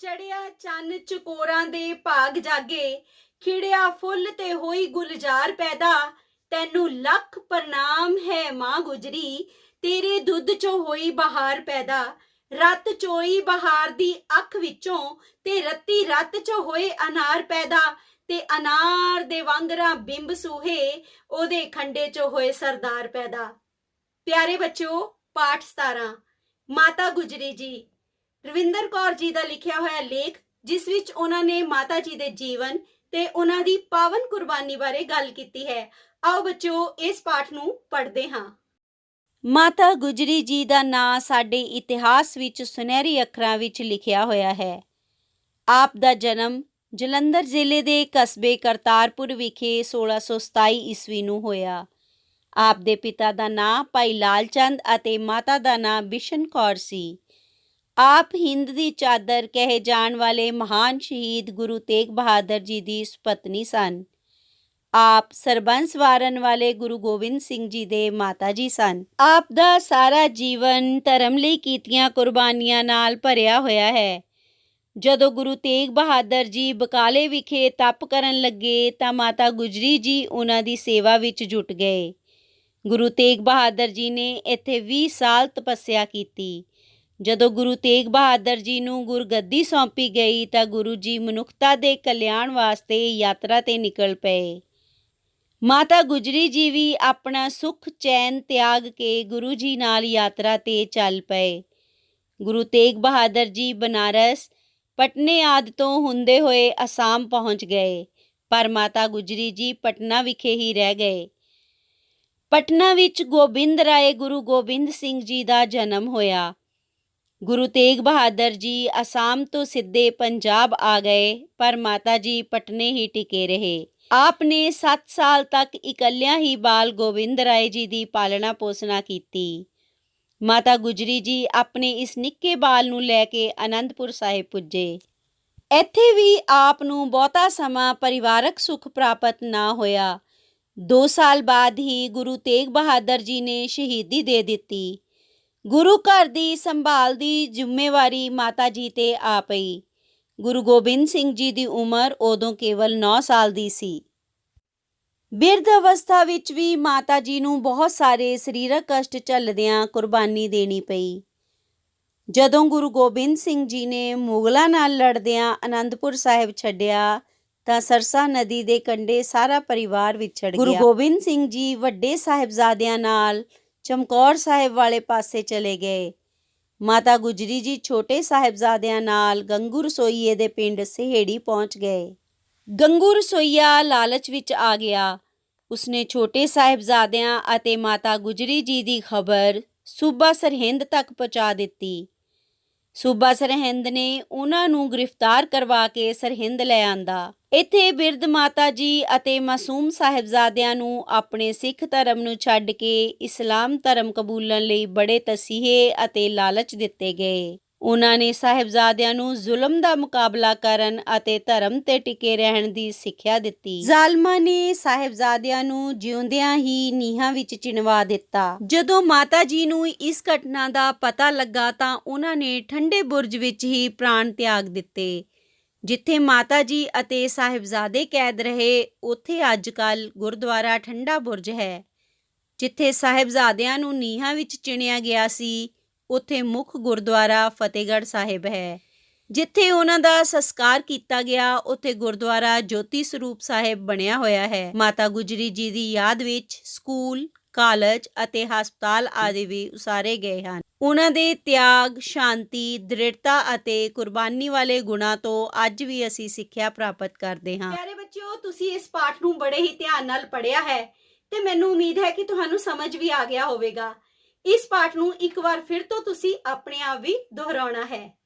ਚੜਿਆ ਚੰਨ ਚਕੋਰਾਂ ਦੇ ਭਾਗ ਜਾਗੇ, ਖਿੜਿਆ ਫੁੱਲ ਤੇ ਹੋਈ ਗੁਲਜ਼ਾਰ ਪੈਦਾ, ਤੈਨੂੰ ਲੱਖ ਪ੍ਰਣਾਮ ਹੈ ਮਾਂ ਗੁਜਰੀ, ਤੇਰੇ ਦੁੱਧ ਚੋਂ ਹੋਈ ਬਹਾਰ ਪੈਦਾ, ਰਤ ਚੋਈ ਬਹਾਰ ਦੀ ਅੱਖ ਵਿੱਚੋਂ ਤੇ ਰੱਤੀ ਰਤ ਚ ਹੋਏ ਅਨਾਰ ਪੈਦਾ, ਤੇ ਅਨਾਰ ਦੇ ਵਾਂਗਰਾ ਬਿੰਬ ਸੂਹੇ, ਉਹਦੇ ਖੰਡੇ ਚ ਹੋਏ ਸਰਦਾਰ ਪੈਦਾ। ਪਿਆਰੇ ਬੱਚਿਓ, ਪਾਠ 17 ਮਾਤਾ ਗੁਜਰੀ ਜੀ ਰਵਿੰਦਰ ਕੌਰ ਜੀ ਦਾ ਲਿਖਿਆ ਹੋਇਆ ਲੇਖ, ਜਿਸ ਵਿੱਚ ਉਹਨਾਂ ਨੇ ਮਾਤਾ ਜੀ ਦੇ ਜੀਵਨ ਤੇ ਉਹਨਾਂ ਦੀ ਪਾਵਨ ਕੁਰਬਾਨੀ ਬਾਰੇ ਗੱਲ ਕੀਤੀ ਹੈ। ਆਓ ਬੱਚਿਓ, ਇਸ ਪਾਠ ਨੂੰ ਪੜ੍ਹਦੇ ਹਾਂ। ਮਾਤਾ ਗੁਜਰੀ ਜੀ ਦਾ ਨਾਂ ਸਾਡੇ ਇਤਿਹਾਸ ਵਿੱਚ ਸੁਨਹਿਰੀ ਅੱਖਰਾਂ ਵਿੱਚ ਲਿਖਿਆ ਹੋਇਆ ਹੈ। ਆਪ ਦਾ ਜਨਮ ਜਲੰਧਰ ਜ਼ਿਲ੍ਹੇ ਦੇ ਕਸਬੇ ਕਰਤਾਰਪੁਰ ਵਿਖੇ 1627 ਈਸਵੀ ਨੂੰ ਹੋਇਆ। ਆਪ ਦੇ ਪਿਤਾ ਦਾ ਨਾਂ ਭਾਈ ਲਾਲਚੰਦ ਅਤੇ ਮਾਤਾ ਦਾ ਨਾਂ ਬਿਸ਼ਨ ਕੌਰ ਸੀ। ਆਪ ਹਿੰਦ ਦੀ ਚਾਦਰ ਕਹੇ ਜਾਣ ਵਾਲੇ ਮਹਾਨ ਸ਼ਹੀਦ ਗੁਰੂ ਤੇਗ ਬਹਾਦਰ ਜੀ ਦੀ ਸੁਪਤਨੀ ਸਨ। ਆਪ ਸਰਬੰਸ ਵਾਰਨ ਵਾਲੇ ਗੁਰੂ ਗੋਬਿੰਦ ਸਿੰਘ ਜੀ ਦੇ ਮਾਤਾ ਜੀ ਸਨ। ਆਪ ਦਾ ਸਾਰਾ ਜੀਵਨ ਧਰਮ ਲਈ ਕੀਤੀਆਂ ਕੁਰਬਾਨੀਆਂ ਨਾਲ ਭਰਿਆ ਹੋਇਆ ਹੈ। ਜਦੋਂ ਗੁਰੂ ਤੇਗ ਬਹਾਦਰ ਜੀ ਬਕਾਲੇ ਵਿਖੇ ਤਪ ਕਰਨ ਲੱਗੇ ਤਾਂ ਮਾਤਾ ਗੁਜਰੀ ਜੀ ਉਹਨਾਂ ਦੀ ਸੇਵਾ ਵਿੱਚ ਜੁਟ ਗਏ। ਗੁਰੂ ਤੇਗ ਬਹਾਦਰ ਜੀ ਨੇ ਇੱਥੇ 20 ਸਾਲ ਤਪੱਸਿਆ ਕੀਤੀ। ਜਦੋਂ ਗੁਰੂ ਤੇਗ ਬਹਾਦਰ ਜੀ ਨੂੰ ਗੁਰਗੱਦੀ ਸੌਂਪੀ ਗਈ ਤਾਂ ਗੁਰੂ ਜੀ ਮਨੁੱਖਤਾ ਦੇ ਕਲਿਆਣ ਵਾਸਤੇ ਯਾਤਰਾ ਤੇ ਨਿਕਲ ਪਏ। ਮਾਤਾ ਗੁਜਰੀ ਜੀ ਵੀ ਆਪਣਾ ਸੁਖ, ਚੈਨ ਤਿਆਗ ਕੇ ਗੁਰੂ ਜੀ ਨਾਲ ਯਾਤਰਾ ਤੇ ਚੱਲ ਪਏ। ਗੁਰੂ ਤੇਗ ਬਹਾਦਰ ਜੀ ਬਨਾਰਸ, ਪਟਨੇ ਆਦ ਤੋਂ ਹੁੰਦੇ ਹੋਏ ਅਸਾਮ ਪਹੁੰਚ ਗਏ, ਪਰ ਮਾਤਾ ਗੁਜਰੀ ਜੀ ਪਟਨਾ ਵਿਖੇ ਹੀ ਰਹਿ ਗਏ। ਪਟਨਾ ਵਿੱਚ ਗੋਬਿੰਦ ਰਾਏ, ਗੁਰੂ ਗੋਬਿੰਦ ਸਿੰਘ ਜੀ ਦਾ ਜਨਮ ਹੋਇਆ। ਗੁਰੂ ਤੇਗ ਬਹਾਦਰ ਜੀ ਅਸਾਮ ਤੋਂ ਸਿੱਧੇ ਪੰਜਾਬ ਆ ਗਏ, ਪਰ ਮਾਤਾ ਜੀ ਪਟਨੇ ਹੀ ਟਿਕੇ ਰਹੇ। ਆਪ ਨੇ 7 ਸਾਲ ਤੱਕ ਇਕੱਲਿਆਂ ਹੀ ਬਾਲ ਗੋਬਿੰਦ ਰਾਏ ਜੀ ਦੀ ਪਾਲਣਾ ਪੋਸਣਾ ਕੀਤੀ। ਮਾਤਾ ਗੁਜਰੀ ਜੀ ਆਪਣੇ ਇਸ ਨਿੱਕੇ ਬਾਲ ਨੂੰ ਲੈ ਕੇ ਅਨੰਦਪੁਰ ਸਾਹਿਬ ਪੁੱਜੇ। ਇੱਥੇ ਵੀ ਆਪ ਨੂੰ ਬਹੁਤਾ ਸਮਾਂ ਪਰਿਵਾਰਕ ਸੁੱਖ ਪ੍ਰਾਪਤ ਨਾ ਹੋਇਆ। 2 ਸਾਲ ਬਾਅਦ ਹੀ ਗੁਰੂ ਤੇਗ ਬਹਾਦਰ ਜੀ ਨੇ ਸ਼ਹੀਦੀ ਦੇ ਦਿੱਤੀ। ਗੁਰੂ ਘਰ ਦੀ ਸੰਭਾਲ ਦੀ ਜ਼ਿੰਮੇਵਾਰੀ ਮਾਤਾ ਜੀ ਤੇ ਆ ਪਈ ਗੁਰੂ ਗੋਬਿੰਦ ਸਿੰਘ ਜੀ ਦੀ ਉਮਰ ਉਦੋਂ ਕੇਵਲ 9 ਸਾਲ ਦੀ ਸੀ। ਬਿਰਧ ਅਵਸਥਾ ਵਿੱਚ ਵੀ ਮਾਤਾ ਜੀ ਨੂੰ ਬਹੁਤ ਸਾਰੇ ਸਰੀਰਕ ਕਸ਼ਟ ਝੱਲਦਿਆਂ ਕੁਰਬਾਨੀ ਦੇਣੀ ਪਈ। ਜਦੋਂ ਗੁਰੂ ਗੋਬਿੰਦ ਸਿੰਘ ਜੀ ਨੇ ਮੁਗਲਾਂ ਨਾਲ ਲੜਦਿਆਂ ਆਨੰਦਪੁਰ ਸਾਹਿਬ ਛੱਡਿਆ ਤਾਂ ਸਰਸਾ ਨਦੀ ਦੇ ਕੰਢੇ ਸਾਰਾ ਪਰਿਵਾਰ ਵਿਛੜ ਗਿਆ। ਗੁਰੂ ਗੋਬਿੰਦ ਸਿੰਘ ਜੀ ਵੱਡੇ ਸਾਹਿਬਜ਼ਾਦਿਆਂ ਨਾਲ ਚਮਕੌਰ ਸਾਹਿਬ ਵਾਲੇ ਪਾਸੇ ਚਲੇ ਗਏ। ਮਾਤਾ ਗੁਜਰੀ ਜੀ ਛੋਟੇ ਸਾਹਿਬਜ਼ਾਦਿਆਂ ਨਾਲ ਗੰਗੂ ਰਸੋਈਏ ਦੇ ਪਿੰਡ ਸਹੇੜੀ ਪਹੁੰਚ ਗਏ। ਗੰਗੂ ਰਸੋਈਆ ਲਾਲਚ ਵਿੱਚ ਆ ਗਿਆ। ਉਸਨੇ ਛੋਟੇ ਸਾਹਿਬਜ਼ਾਦਿਆਂ ਅਤੇ ਮਾਤਾ ਗੁਜਰੀ ਜੀ ਦੀ ਖਬਰ ਸੂਬਾ ਸਰਹਿੰਦ ਤੱਕ ਪਹੁੰਚਾ ਦਿੱਤੀ। ਸੂਬਾ ਸਰਹਿੰਦ ਨੇ ਉਹਨਾਂ ਨੂੰ ਗ੍ਰਿਫਤਾਰ ਕਰਵਾ ਕੇ ਸਰਹਿੰਦ ਲੈ ਆਂਦਾ। ਇੱਥੇ ਬਿਰਧ ਮਾਤਾ ਜੀ ਅਤੇ ਮਾਸੂਮ ਸਾਹਿਬਜ਼ਾਦਿਆਂ ਨੂੰ ਆਪਣੇ ਸਿੱਖ ਧਰਮ ਨੂੰ ਛੱਡ ਕੇ ਇਸਲਾਮ ਧਰਮ ਕਬੂਲਣ ਲਈ ਬੜੇ ਤਸੀਹੇ ਅਤੇ ਲਾਲਚ ਦਿੱਤੇ ਗਏ। ਉਹਨਾਂ ਨੇ ਸਾਹਿਬਜ਼ਾਦਿਆਂ ਨੂੰ ਜ਼ੁਲਮ ਦਾ ਮੁਕਾਬਲਾ ਕਰਨ ਅਤੇ ਧਰਮ ਤੇ ਟਿਕੇ ਰਹਿਣ ਦੀ ਸਿੱਖਿਆ ਦਿੱਤੀ। ਜ਼ਾਲਮਾਂ ਨੇ ਸਾਹਿਬਜ਼ਾਦਿਆਂ ਨੂੰ ਜਿਉਂਦਿਆਂ ਹੀ ਨੀਹਾਂ ਵਿੱਚ ਚਿਣਵਾ ਦਿੱਤਾ। ਜਦੋਂ ਮਾਤਾ ਜੀ ਨੂੰ ਇਸ ਘਟਨਾ ਦਾ ਪਤਾ ਲੱਗਾ ਤਾਂ ਉਹਨਾਂ ਨੇ ਠੰਡੇ ਬੁਰਜ ਵਿੱਚ ਹੀ ਪ੍ਰਾਣ ਤਿਆਗ ਦਿੱਤੇ। ਜਿੱਥੇ ਮਾਤਾ ਜੀ ਅਤੇ ਸਾਹਿਬਜ਼ਾਦੇ ਕੈਦ ਰਹੇ, ਉੱਥੇ ਅੱਜਕੱਲ ਗੁਰਦੁਆਰਾ ਠੰਡਾ ਬੁਰਜ ਹੈ। ਜਿੱਥੇ ਸਾਹਿਬਜ਼ਾਦਿਆਂ ਨੂੰ ਨੀਹਾਂ ਵਿੱਚ ਚਿਣਿਆ ਗਿਆ ਸੀ, ਉੱਥੇ ਮੁੱਖ ਗੁਰਦੁਆਰਾ ਫਤਿਹਗੜ੍ਹ ਸਾਹਿਬ ਹੈ। ਜਿੱਥੇ ਉਹਨਾਂ ਦਾ ਸੰਸਕਾਰ ਕੀਤਾ ਗਿਆ, ਉੱਥੇ ਗੁਰਦੁਆਰਾ ਜੋਤੀ ਸਰੂਪ ਸਾਹਿਬ ਬਣਿਆ ਹੋਇਆ ਹੈ। ਮਾਤਾ ਗੁਜਰੀ ਜੀ ਦੀ ਯਾਦ ਵਿੱਚ ਸਕੂਲ ਕਾਲਜ ਅਤੇ ਹਸਪਤਾਲ ਆਦਿ ਵੀ ਉਸਾਰੇ ਗਏ ਹਨ। ਉਹਨਾਂ ਦੇ ਤਿਆਗ, ਸ਼ਾਂਤੀ ਦ੍ਰਿੜਤਾ ਅਤੇ ਕੁਰਬਾਨੀ ਵਾਲੇ ਗੁਣਾਂ ਤੋਂ ਅੱਜ ਵੀ ਅਸੀਂ ਸਿੱਖਿਆ ਪ੍ਰਾਪਤ ਕਰਦੇ ਹਾਂ। ਪਿਆਰੇ ਬੱਚਿਓ, ਤੁਸੀਂ ਇਸ ਪਾਠ ਨੂੰ ਬੜੇ ਹੀ ਧਿਆਨ ਨਾਲ ਪੜ੍ਹਿਆ ਹੈ ਤੇ ਮੈਨੂੰ ਉਮੀਦ ਹੈ ਕਿ ਤੁਹਾਨੂੰ ਸਮਝ ਵੀ ਆ ਗਿਆ ਹੋਵੇਗਾ। ਇਸ ਪਾਠ ਨੂੰ ਇੱਕ ਵਾਰ ਫਿਰ ਤੋਂ ਤੁਸੀਂ ਆਪਣੇ ਆਪ ਵੀ ਦੁਹਰਾਉਣਾ ਹੈ।